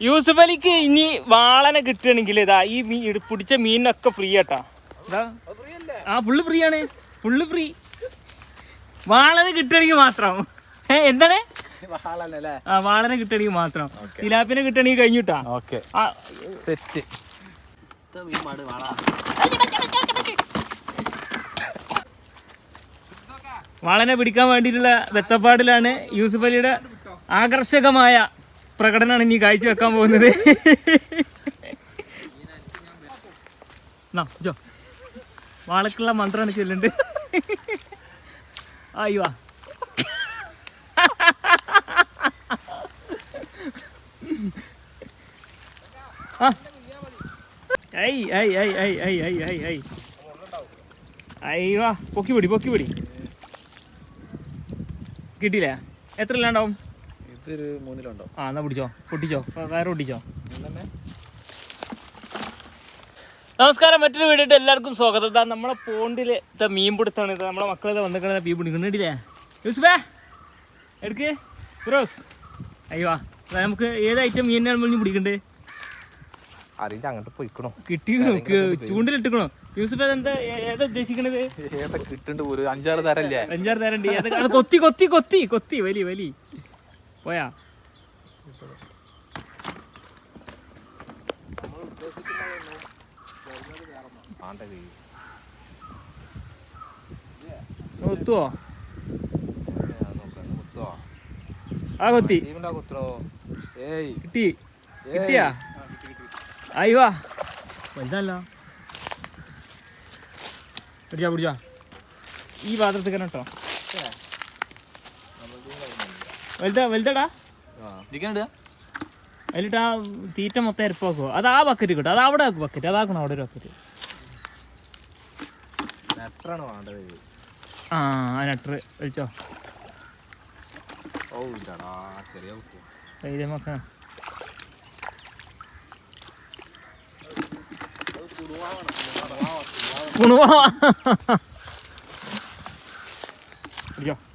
യൂസുഫ് അലിക്ക് ഇനി വാളനെ കിട്ടുകയാണെങ്കിൽ ഇതാ ഈ മീൻ പിടിച്ച മീനൊക്കെ ഫ്രീ ആട്ടാ. ഇതാ. ആ ഫുള്ള് ഫ്രീ ആണ്. ഫുള്ള് ഫ്രീ വാളനെ കിട്ടുകയാണെങ്കിൽ മാത്രം. ഏ എന്താണ്? ആ വാളനെ കിട്ടുകയാണെങ്കിൽ മാത്രം. തിലാപ്പിനെ കിട്ടുകയാണെങ്കിൽ കഴിഞ്ഞിട്ടാ. ഓക്കെ. ആ സെറ്റ്. വാളനെ പിടിക്കാൻ വേണ്ടിയിട്ടുള്ള വെത്തപ്പാടിലാണ് യൂസുഫ് അലിയുടെ ആകർഷകമായ പ്രകടനമാണ് ഇനി കാഴ്ച വെക്കാൻ പോകുന്നത്. വാളക്കുള്ള മന്ത്രമാണ് ചെല്ലുണ്ട്. ആയി വാ. പൊക്കി പൊടി പൊക്കി പൊടി. കിട്ടിയില്ല? എത്ര ഇല്ലാണ്ടാവും മൂന്നിലുണ്ടോ? ആ എന്നാ പിടിച്ചോ. പൊട്ടിച്ചോ. കയറ് പൊട്ടിച്ചോ. നമസ്കാരം മറ്റൊരു വീഡിയോ എല്ലാവർക്കും സ്വാഗതം. ഇതാ നമ്മളെ പോണ്ടിൽ ഇതാ മീൻ പിടുത്താണ്. ഇത് നമ്മളെ മക്കളെ വന്നിട്ട് മീൻ പിടിക്കുന്നുണ്ടല്ലേ യൂസുഫേ എടുക്ക്. ഫിറോസ് അയ്യോ നമുക്ക് ഏത് ഐറ്റം മീനാണ് നമ്മൾ പിടിക്കണ്ടേ? അറിയില്ല അങ്ങോട്ട് പോയിക്കണോ? കിട്ടിക്കണോ? ചൂണ്ടിലിട്ടിക്കണോ യൂസുഫ് അതെന്താ ഏ- ഏതാ ഉദ്ദേശിക്കണത്? ഏതാ കിട്ടുന്നുണ്ട് ഒരു അഞ്ചാറ് തരല്ലേ? അഞ്ചാറ് തരം ഉണ്ട് കൊത്തി കൊത്തി കൊത്തി കൊത്തി. വലി വലി. പോയാ? കുത്തോ ആ കൊത്തി. കിട്ടി. കിട്ടിയാ? അയ്യോ വലുതല്ല. പിടിച്ചാ പിടിച്ചാ. ഈ പാത്രത്തിൽ കേട്ടോ വലുതാ വലുതാടാ അതിലിട്ട് ആ തീറ്റ മൊത്തം എരപ്പാക്കുമോ അത് ആ ബക്കറ്റ് കിട്ടും അത് അവിടെ ആക്കും ബക്കറ്റ് അതാക്കണം അവിടെ ഒരു ബക്കറ്റ് ആ നട്ടർ വലിച്ചോ ഓ ഇല്ലടാ ചെറിയ കുത്തു ധൈര്യം വെക്കാം കുണുവാ പിടിച്ചോ വീഡിയോ എടുക്കാനല്ലേ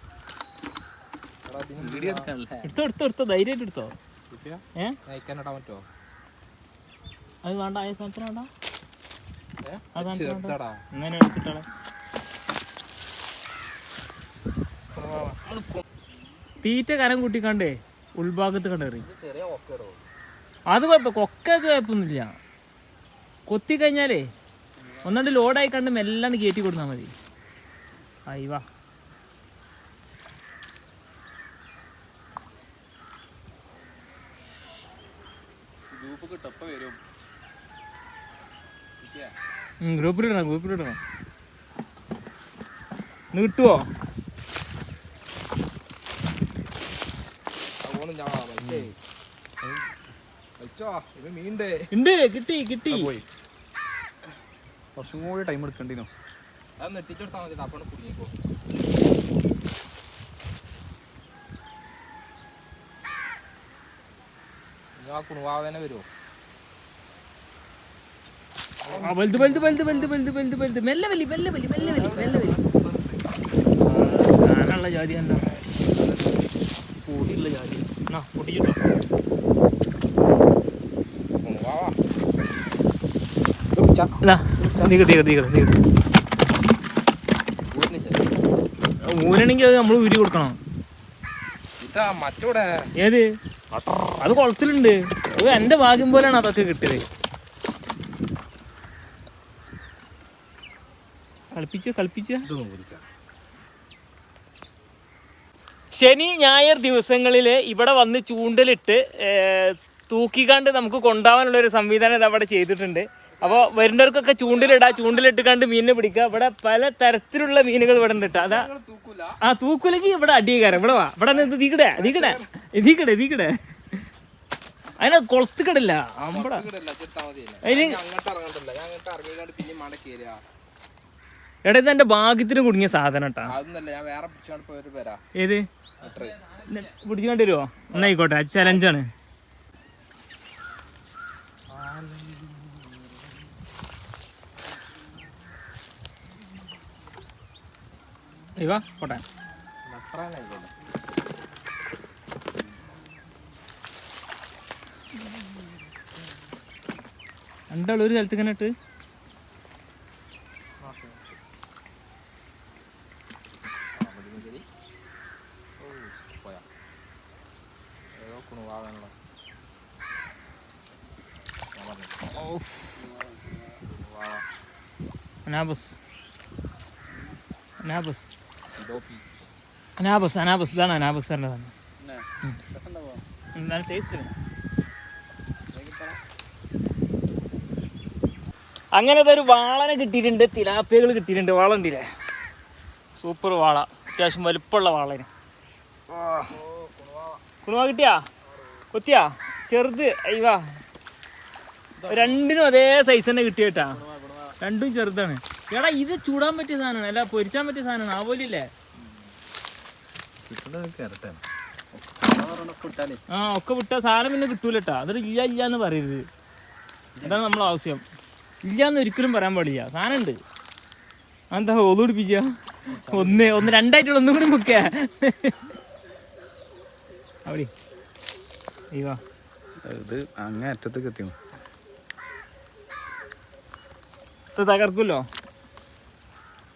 എടുത്തോ എടുത്തോ എടുത്തോ ധൈര്യമായിട്ട് എടുത്തോ. ഏ? അയക്കാനിടാൻ പറ്റുമോ അത് വേണ്ട ആ സാധനത്തിന് വേണ്ട. ഇങ്ങനെ തീറ്റ കരം കൂട്ടിക്കണ്ടേ ഉൾഭാഗത്ത് കണ്ടേറി. അത് കുഴപ്പം കൊക്കൊക്കെ കുഴപ്പമൊന്നുമില്ല. കൊത്തി കഴിഞ്ഞാലേ ഒന്നുകൊണ്ട് ലോഡായി കണ്ട് മെല്ലാണ് കയറ്റി കൊടുത്താൽ മതി. അയ്യവാ ഗ്രൂപ്പ് കിട്ടപ്പോ വരും? ഗ്രൂപ്പിലിടണം ഗ്രൂപ്പിലിടണം ഇന്ന് കിട്ടുവോ? ഉണ്ട് കിട്ടി കിട്ടി. പോയി. കുറച്ചും കൂടി ടൈം എടുക്കണ്ടിനോ. അത് നെട്ടിച്ചെടുത്താൽ മതി അപ്പോൾ കുടുങ്ങിക്കോ ആ കുണുവാവ് തന്നെ വരുമോ വലുത് വലുത് വലുത് വലുത് വലുത് വലുത് വലുത്. മെല്ലെ വലി മെല്ലെ വലി മെല്ലെ വലി മെല്ലെ വലി. ഞാനുള്ള ജാതി എന്താ? പൊടിയുള്ള ജാതി. എന്നാ പൊട്ടിച്ചിട്ടോ? ഊരണെങ്കിൽ അത് നമ്മൾ ഊരി കൊടുക്കണം. ഇതാ മറ്റൂടെ. ഏത്? അത് കുളത്തിലുണ്ട്. അത് എന്റെ ഭാഗ്യം പോലെയാണ് അതൊക്കെ കിട്ടിയത്. കളിപ്പിച്ച് കളിപ്പിച്ച്? ശനി ഞായർ ദിവസങ്ങളിൽ ഇവിടെ വന്ന് ചൂണ്ടലിട്ട് തൂക്കിക്കാണ്ട് നമുക്ക് കൊണ്ടാവാനുള്ള ഒരു സംവിധാനം ഇത് അവിടെ ചെയ്തിട്ടുണ്ട്. അപ്പോൾ വരുന്നവർക്കൊക്കെ ചൂണ്ടിലിടാ ചൂണ്ടിലിട്ട് കണ്ട് മീനിനെ പിടിക്കുക. ഇവിടെ പല തരത്തിലുള്ള മീനുകൾ ഇവിടെ ഉണ്ട് കേട്ടോ. അതാ ആ തൂക്കുലെങ്കിൽ ഇവിടെ അടിയകാരം. ഇവിടെ വാ. ഇവിടെ ഇതിക്കടെ ഇതിക്കടെ ഇതിക്കടെ ഇതിക്കടെ അതിന് കൊളത്തിക്കടില്ല. എടാ ഇത് എന്റെ ഭാഗ്യത്തിന് കുടുങ്ങിയ സാധനം കേട്ടാ. ഏത്? പിടിച്ചുകൊണ്ട് വരുമോ എന്നായിക്കോട്ടെ ചലഞ്ചാണ് ഇവ കോട്ടയം രണ്ടാൾ ഒരു സ്ഥലത്ത് ഇങ്ങനെ ഇട്ട് Nabus. Nabus. അനാബസ് അനാബസ് ഇതാണ് അനാബസ് സാറിന്റെ രസമുണ്ടാവോ നല്ല ടേസ്റ്റ് അങ്ങനത്തെ ഒരു വാളനെ കിട്ടിയിട്ടുണ്ട് തിലാപ്പിയകൾ കിട്ടിയിട്ടുണ്ട്. വാള ഉണ്ടില്ലേ? സൂപ്പർ വാള. അത്യാവശ്യം വലുപ്പമുള്ള വാളന്. കുണുവ കിട്ടിയാ? കൊത്തിയാ? ചെറുത്. അയ്യവാ രണ്ടിനും അതേ സൈസ് തന്നെ കിട്ടിയേട്ടാ. രണ്ടും ചെറുതാണ്. എടാ ഇത് ചൂടാൻ പറ്റിയ സാധനമാണ്. അല്ല പൊരിച്ചാൻ പറ്റിയ സാധനമാണ്. ആവോലില്ലേ പോലില്ലേ ആ ഒക്കെ വിട്ട സാധനം പിന്നെ കിട്ടൂലട്ടാ. അതൊരു ഇല്ല ഇല്ല എന്ന് പറയരുത്. അതാണ് നമ്മളെ ആവശ്യം. ഇല്ല എന്ന് ഒരിക്കലും പറയാൻ പാടില്ല. സാധനം ഉണ്ട്. എന്താ ഓതുപിടിപ്പിച്ച ഒന്ന് ഒന്ന് രണ്ടായിട്ടുള്ള ഒന്നും കൂടി മുക്ക അവിടെ. അയ്യോ ഇത് അങ്ങേ അറ്റത്തേക്ക് എത്തി തകർക്കുമല്ലോ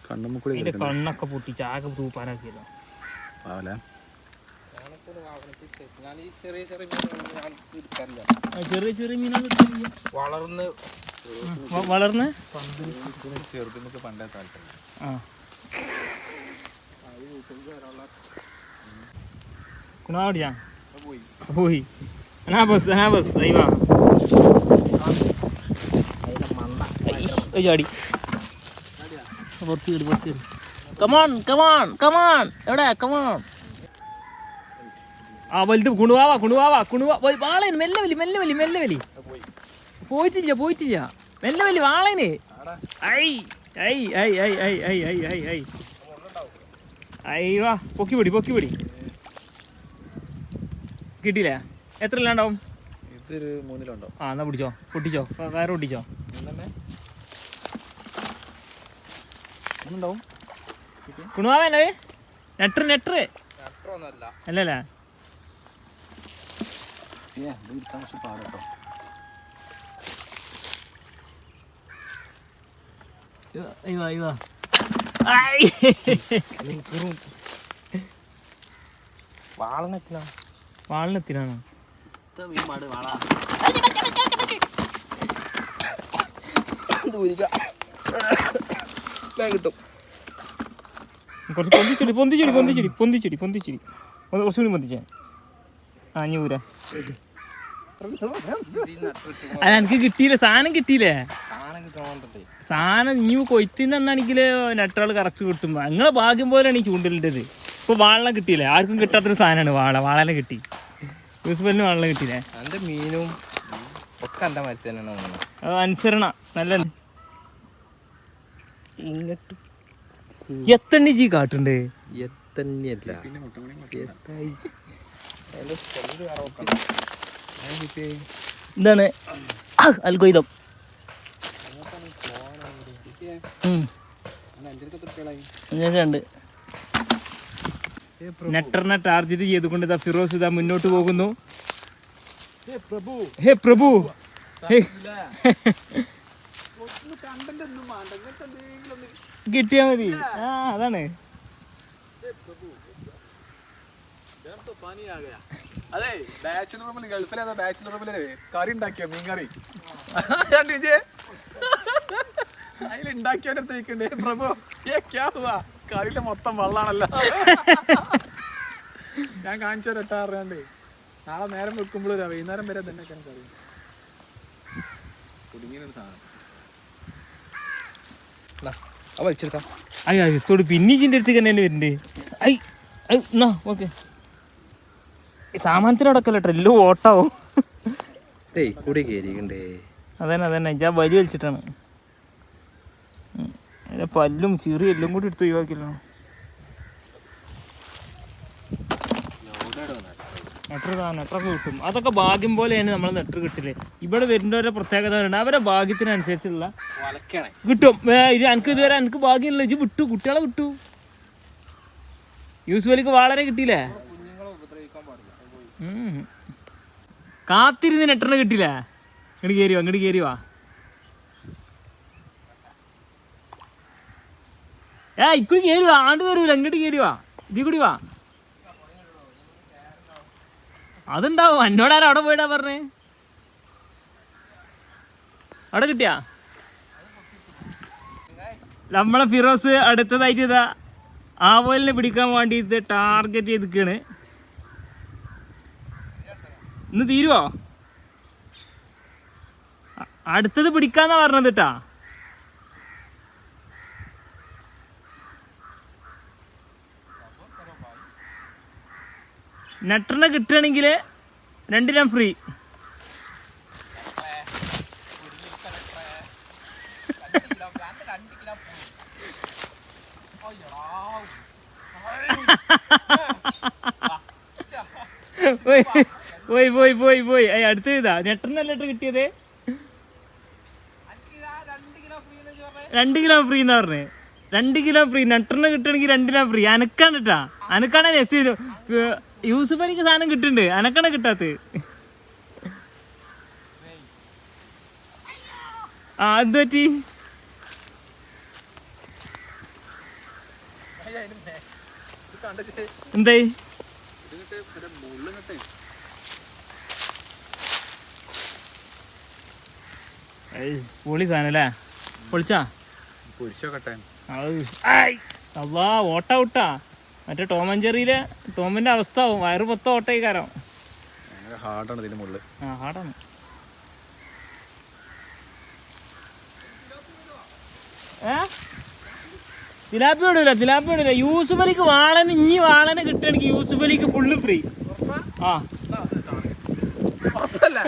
കണ്ണുമുക്കൂടി അതിന്റെ കണ്ണൊക്കെ പൊട്ടിച്ച് ആകെ തൂപ്പാനാക്കിയല്ലോ പാവല. ചെറിയ ചെറിയ മീനൊന്നും എടുക്കാറില്ല വളർന്ന്. വളർന്ന്? ചെറുതിനൊക്കെ പണ്ടേ താല്പര്യം. ആ. kuna wao ya hoi ana bas ana bas ahí va ahí la manda ahí oye ari പൊത്തിയിട് പൊത്തിയിട് come on come on come on എവിടെ? കമാൺ ആ വലുത് കുണുവാവാ കുണുവാവാ കുണുവാ വാളേന് മെല്ലെ വലി മെല്ലെ വലി മെല്ലെ വലി. പോയിട്ടില്ല പോയിട്ടില്ല. മെല്ലെ വലി വാളേന്. ഐ ഐ ഐ ഐ ഐ ഐ ഐ ഐ ഐ. അയ്യോ പൊക്കി പിടി പൊക്കി പിടി. കിട്ടിയില്ല? എത്ര ഇല്ലാണ്ടാവും ആ എന്നാ പിടിച്ചോ. പൊട്ടിച്ചോ. കയറ് പൊട്ടിച്ചോ ഇതുണ്ടാവും. കുണുവാവല്ലേ നെട്ടർ നെട്ടർ. അല്ലല്ല. വാളിനെത്തിനാണോ? ദൂരിക്ക. വാള കിട്ടും കുറച്ച് പൊന്തിച്ചെടി പൊന്തിച്ചെടി പൊന്തിച്ചെടി പൊന്തിച്ചെടി പൊന്തിച്ചെടി. കുറച്ചുകൂടി കുറച്ചും കൂടി പൊന്തിച്ചേ. ആ ഇനി ഊരാ. അല്ല എനിക്ക് കിട്ടിയില്ല. സാധനം കിട്ടിയില്ലേ? സാധനം നീ കൊയ്ത്തിന് എന്നാണെങ്കിൽ നെട്ടുകൾ കറക്റ്റ് കിട്ടും. നിങ്ങളെ ഭാഗ്യം പോലെ ആണ് ഈ ചൂണ്ടലിന്റെത്. ഇപ്പോൾ വാളനെ കിട്ടിയില്ലേ? ആർക്കും കിട്ടാത്തൊരു സാധനമാണ് വാള. വാളനെ കിട്ടി. യൂസ്ബലിന് വാളനെ കിട്ടിയില്ലേ? എന്റെ മീനും ഒക്കെ എന്റെ മരത്തിൽ തന്നെയാണ് അനുസരണ. നല്ല എത്തണ്ണി ജി കാട്ടുണ്ട്? എത്തണ്ണിയല്ല. എന്താണ്? അൽഗോയിതം. ഉണ്ട് നെറ്ററിനെ ടാർജറ്റ് ചെയ്തുകൊണ്ട് ഇതാ ഫിറോസ് ഇതാ മുന്നോട്ട് പോകുന്നു. ഹേ പ്രഭു. ഹേ. കിട്ടിയാ മതി. ആ അതാണ്. അതെ ബാച്ചിലർ റൂമിൽ ഗൾഫിലെ ബാച്ചിലർ റൂമിലെ കറി ഉണ്ടാക്കിയ മീൻ കറി അതിൽ ഉണ്ടാക്കിയവരത്തേക്കണ്ടേ പ്രഭു? ഏ ക്യാ ഹുവാ? കറിയിലെ മൊത്തം വെള്ളാണല്ലോ. ഞാൻ കാണിച്ചു തരട്ടാ അറിയാണ്ട് നാളെ നേരം വെക്കുമ്പോഴും വൈകുന്നേരം വരെ തന്നെ കറി. കുടുങ്ങിയൊരു സാധനം. അത് വലിച്ചെടുക്കാം. അയ്യോ തന്നെ വരുന്നുണ്ട് ഐ എന്നാ ഓക്കെ. ഓട്ടാവും. ഏയ് കൂടി അതന്നെ അതന്നെ ഞാൻ വലി വലിച്ചിട്ടാണ്. പല്ലും ചെറിയ എല്ലാം കൂടി എടുത്ത് ഒഴിവാക്കിയല്ലോ. നെട്ടർ നെട്ടറൊക്കെ കിട്ടും. അതൊക്കെ ഭാഗ്യം പോലെയാണ് നമ്മൾ നെട്ടർ കിട്ടില്ലേ ഇവിടെ വരുന്നവരുടെ പ്രത്യേകത ഉണ്ട് അവരെ ഭാഗ്യത്തിനനുസരിച്ചുള്ള കിട്ടും. എനിക്ക് ഇതുവരെ എനിക്ക് ഭാഗ്യമില്ല. ഇത് വിട്ടു കുട്ടികളെ വിട്ടു. യൂസ്വലിക്ക് വളരെ കിട്ടിയില്ലേ? കാത്തിരുന്ന് നെട്ടറിന് കിട്ടിയില്ലേ? ഇങ്ങോട്ട് കയറിയോ വാ ഇങ്ങോട്ട് കയറിയോ വാ. ഏ ഇക്കുടി കയറി വാ ആണ്ട് വരൂല. ഇങ്ങോട്ട് കയറി വാ. ഇതിൽ കൂടി വാ. അതുണ്ടാവും എന്നോടാരും അവിടെ പോയിട്ടാ പറഞ്ഞേ? അവിടെ കിട്ടിയാ? നമ്മളെ ഫിറോസ് അടുത്തതായിട്ട് ഇതാ ആവോലിനെ പിടിക്കാൻ വേണ്ടിയിട്ട് ടാർഗറ്റ് ചെയ്തിക്കാണ് ഇന്ന് തീരുവോ? അടുത്തത് പിടിക്കാന്നാ പറഞ്ഞത് കേട്ടാ നട്ടറിനെ കിട്ടുകയാണെങ്കിൽ രണ്ടിനം ഫ്രീ പോയി പോയി പോയി പോയി അയ്യ അടുത്ത ഇതാ. നെട്ടറിനല്ല കിട്ടിയത്? രണ്ട് കിലോ ഫ്രീ എന്നാ പറഞ്ഞേ. രണ്ട് കിലോ ഫ്രീ നെട്ടറിനെ കിട്ടണമെങ്കിൽ രണ്ട് കിലോ ഫ്രീ അനക്കാണ് കേട്ടാ അനക്കാണ് എസ് യൂസുഫ് എനിക്ക് സാധനം കിട്ടുന്നുണ്ട്. അനക്കണ കിട്ടാത്ത ആ എന്ത് പറ്റി? എന്തായി? പൊളി സാധനം അല്ലേ? പൊളിച്ചാ? പൊരിച്ചോക്കട്ടെ അള്ളാ ഓട്ട ഔട്ടാ മറ്റേ ടോം ആൻഡ് ടോമിന്റെ അവസ്ഥ ആവും. വയറ് പൊത്ത ഓട്ടയിക്കാരം ഹാർഡാണ് ഇതിന്റെ മുകളിൽ ആ ഹാർഡാണ് ഏ? തിലാപ്പി വിടൂല തിലാപ്പി വിടൂല യൂസുഫ് അലിക്ക് വാളന് ഇനി വാളന് കിട്ടുകയാണെങ്കിൽ യൂസുഫ് അലിക്ക് ഫുള്ള് ഫ്രീ ആ.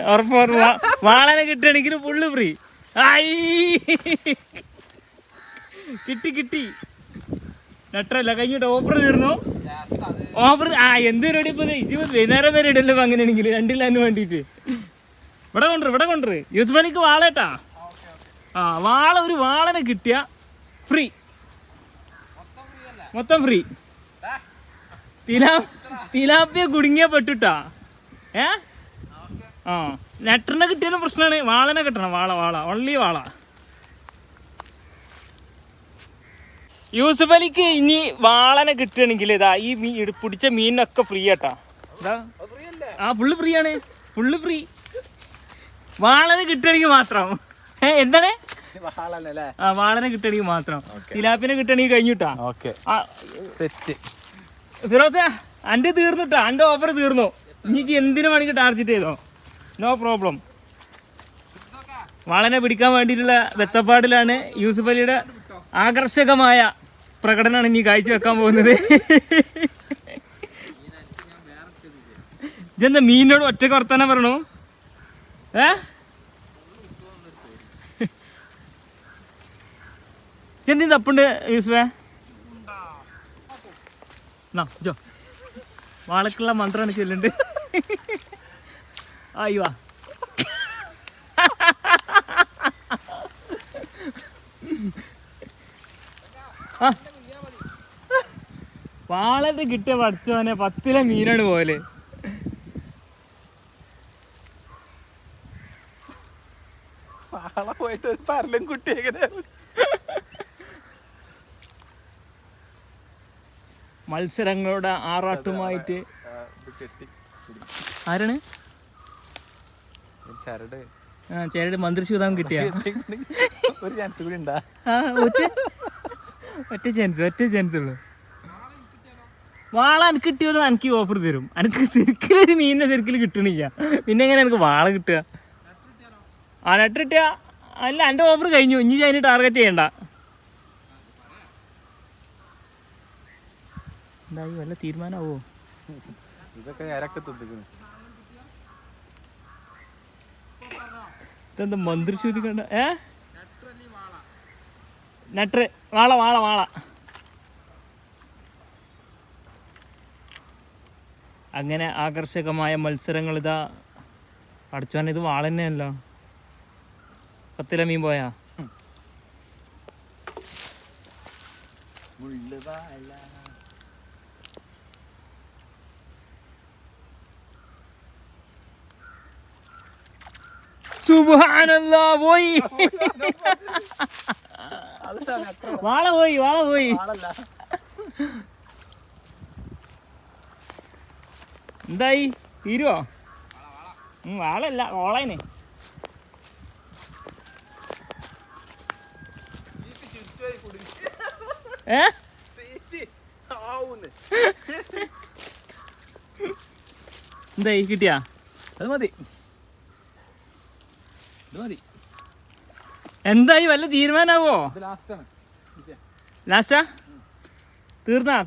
ഉറപ്പ് ഉറപ്പ്. വാ- വാളനെ കിട്ടുകയാണെങ്കിൽ ഫുള്ള് ഫ്രീ ആയി കിട്ടി കിട്ടി. നെട്ടറല്ല കഴിഞ്ഞിട്ട് ഓഫർ തീർന്നു? ഓഫർ ആ എന്ത് പരിപാടി ഇപ്പൊ? ഇത്? വൈകുന്നേരം വരെ ഇടല്ലോ അങ്ങനെയാണെങ്കിൽ. രണ്ടില്ലാന്ന് വേണ്ടിയിട്ട്. ഇവിടെ കൊണ്ടുവരും ഇവിടെ കൊണ്ടുവരും. യൂത്ത് പണിക്ക് വാളേട്ടാ. ആ വാള ഒരു വാളനെ കിട്ടിയ ഫ്രീ മൊത്തം ഫ്രീ തിലാ തിലാപ്പിയ കുടുങ്ങിയ പെട്ടിട്ടാ. ഏ? ആ നെട്ടറിനെ കിട്ടിയാലും പ്രശ്നമാണ് വാളനെ കിട്ടണം. വാള വാള. ഒള്ളി വാള. യൂസുഫ് അലിക്ക് ഇനി വാളനെ കിട്ടുകയാണെങ്കിൽ ഇതാ ഈ മീ പിടിച്ച മീനൊക്കെ ഫ്രീ ആട്ടാ. ഇതാ. ആ ഫുള്ള് ഫ്രീ ആണ്. ഫുള്ള് ഫ്രീ വാളനെ കിട്ടുകയാണെങ്കിൽ മാത്രം. ഏ എന്താണ്? ആ വാളനെ കിട്ടുകയാണെങ്കിൽ മാത്രം. തിലാപ്പിനെ കിട്ടുകയാണെങ്കിൽ കഴിഞ്ഞിട്ടാ. സെറ്റ്. ഫിറോസ എന്റെ തീർന്നിട്ടാ. എന്റെ ഓഫർ തീർന്നു. എനിക്ക് എന്തിനു വേണമെങ്കിൽ ടാർജറ്റ് ചെയ്തോ. നോ പ്രോബ്ലം വാളനെ പിടിക്കാൻ വേണ്ടിയിട്ടുള്ള വെത്തപ്പാടിലാണ് യൂസുഫ് അലിയുടെ ആകർഷകമായ പ്രകടനമാണ് ഇനി കാഴ്ചവെക്കാൻ പോകുന്നത്. ഇതെന്താ മീനിനോട് ഒറ്റ വർത്താനം പറയണു? ഏ? ചെന്തി തപ്പുണ്ട് യൂസുവേ ജോ വാളക്കുള്ള മന്ത്രമാണ് ചൊല്ലുണ്ട്. ആയി ആ വാളന്റെ കിട്ടിയ പഠിച്ചവനെ പത്തിലെ മീനാണ് പോലെ വാള പോയിട്ട് ഒരു പരലും കുട്ടി എങ്ങനെ? മത്സരങ്ങളുടെ ആറാട്ടുമായിട്ട്. ആരാണ്? ചേരട് മന്ത്രിശൂതാൻ കിട്ടിയ? ഒരു ചാൻസ് കൂടി ഉണ്ടാ. ഒറ്റ ചാൻസ് ഒറ്റ ചാൻസ് ഉള്ളു. വാള എനിക്ക് കിട്ടിയാലും എനിക്ക് ഓഫർ തരും. എനിക്ക് ശരിക്കും ഒരു മീനിനെ ശരിക്കും കിട്ടണില്ല. പിന്നെ എങ്ങനെ എനിക്ക് വാള കിട്ടുക? ആ നെട്ട് കിട്ടിയ അല്ല എന്റെ ഓഫർ കഴിഞ്ഞു. ഇനി ഞാൻ ടാർഗറ്റ് ചെയ്യണ്ട. എന്തായി? വല്ല തീരുമാനമാവോ? ഇതൊക്കെ ഇതെന്താ മന്ത്രി ചോദിക്കണ്ട? ഏ? നട്ടറ്. വാള വാള വാള. അങ്ങനെ ആകർഷകമായ മത്സരങ്ങൾ ഇതാ. പഠിച്ചോൻ ഇത് വാള തന്നെയല്ലോ. പത്തില മീൻ പോയാ? സുബ്ഹാനല്ലാ പോയി. വാള പോയി വാള പോയി. എന്തായി? തീരുവോ? വാളല്ല ഓളേനെ. ഏ? എന്തായി? കിട്ടിയാ? അത് മതി ഇത് മതി എന്തായി വല്ല തീരുമാനാവോ? ലാസ്റ്റാ? തീർന്നാ?